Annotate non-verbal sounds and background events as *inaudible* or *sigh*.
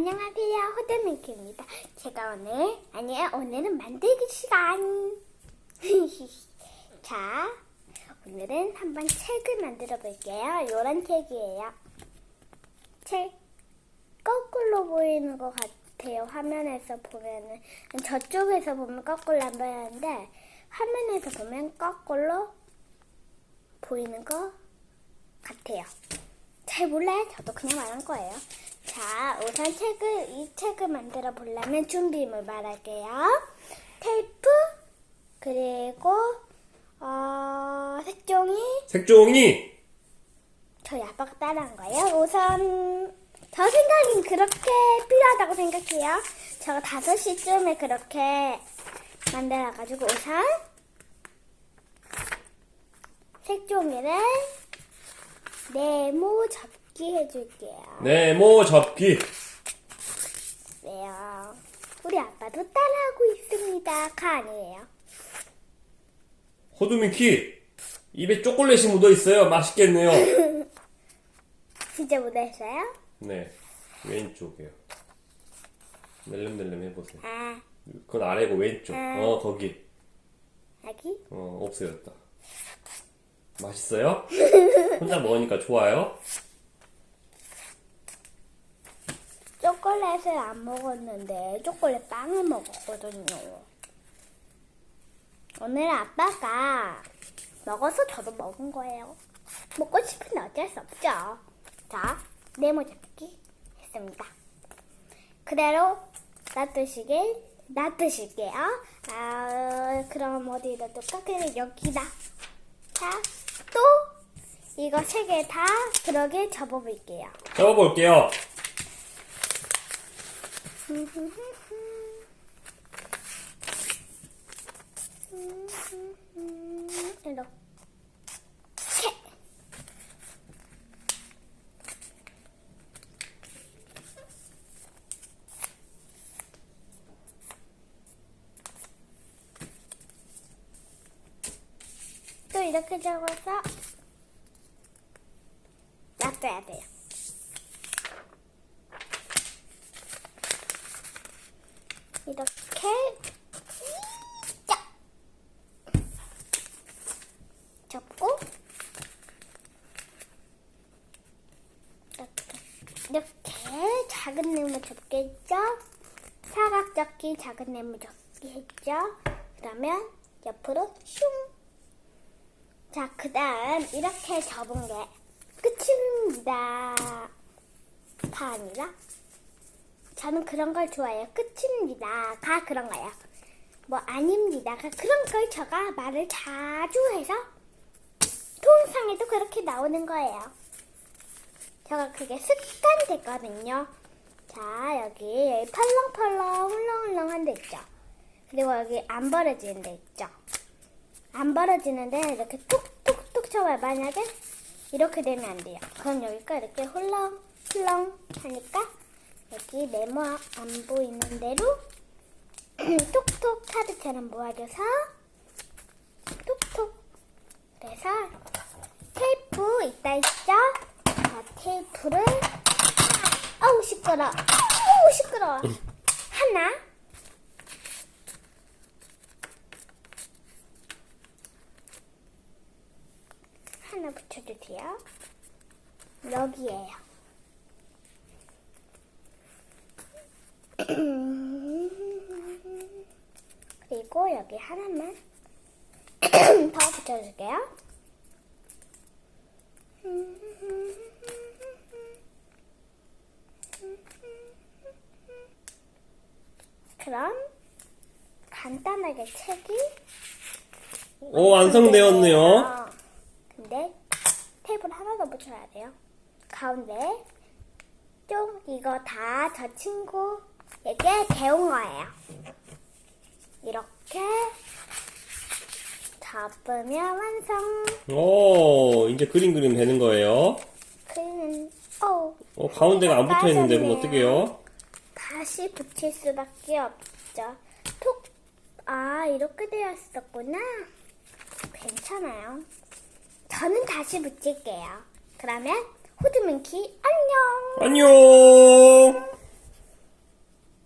안녕하세요. 호드민키입니다. 제가 오늘, 아니요, 오늘은 만들기 시간. *laughs* 자, 오늘은 한번 책을 만들어 볼게요. 요런 책이에요. 책, 거꾸로 보이는 것 같아요. 화면에서 보면은. 저쪽에서 보면 거꾸로 안 보이는데, 화면에서 보면 거꾸로 보이는 것 같아요. 잘 몰라요. 저도 그냥 말한 거예요. 자, 우선 책을, 이 책을 만들어 보려면 준비물 말할게요. 테이프, 그리고, 어, 색종이, 색종이 저희 아빠가 따라한 거예요. 우선, 저 생각엔 그렇게 필요하다고 생각해요. 제가 5시쯤에 그렇게 만들어가지고 우선, 색종이를 네모 접기 해줄게요. 네모 접기 네요. 우리 아빠도 따라하고 있습니다. 가 아니에요. 호두미키 입에 초콜릿이 묻어 있어요. 맛있겠네요. *laughs* 진짜 못했어요? 네 왼쪽이요. 낼름낼름 해보세요. 아, 그건 아래고 왼쪽. 어 거기 여기? 어 없어졌다. 맛있어요? 혼자 먹으니까 좋아요? 초콜릿을 안 먹었는데 초콜릿 빵을 먹었거든요. 오늘 아빠가 먹어서 저도 먹은 거예요. 먹고 싶은데 어쩔 수 없죠. 자, 네모 잡기 했습니다. 그대로 놔두시길 놔두실게요. 아, 그럼 어디다 둘까? 그냥 여기다. 이거 세 개 다 그러게 접어볼게요. 접어볼게요. 이렇게 또 이렇게 접어서 놔둬야 돼요. 이렇게 짝 접고 이렇게 이렇게 작은 네모 접겠죠? 사각 접기 작은 네모 접기 했죠? 그러면 옆으로 슝. 자, 그 다음 이렇게 접은 게 끝입니다. 다 아니라 저는 그런 걸 좋아해요. 끝입니다. 가 그런 거예요. 뭐 아닙니다 가 그런 걸 제가 말을 자주 해서 통상에도 그렇게 나오는 거예요. 제가 그게 습관 됐거든요. 자, 여기 펄렁펄렁 훌렁훌렁한 데 있죠. 그리고 여기 안 벌어지는 데 있죠. 안 벌어지는데 이렇게 툭툭툭 쳐봐요. 만약에 이렇게 되면 안 돼요. 그럼 여기가 이렇게 훌렁훌렁 하니까 여기 네모 안 보이는 대로 *clears throat* 톡톡 카드처럼 모아줘서 톡톡 그래서 테이프 있다 있죠? 자, 테이프를 아우 시끄러 아우 시끄러 하나 하나 붙여주세요 여기에요 *clears throat* 그리고 여기 하나만 *clears throat* 더 붙여줄게요. 그럼 간단하게 책이 오 완성되었네요. 어, 근데 테이프를 하나 더 붙여야 돼요. 가운데 좀 이거 다 저 친구에게 배운 거예요. 이렇게 접으면 완성. 오 이제 그림 그림 되는 거예요. 그는 어어 가운데가 안 붙어 있는데 그럼 어떡해요? 다시 붙일 수밖에 없죠. 톡. 아 이렇게 되었었구나. 괜찮아요. 저는 다시 붙일게요. 그러면 호두민키 안녕. 안녕.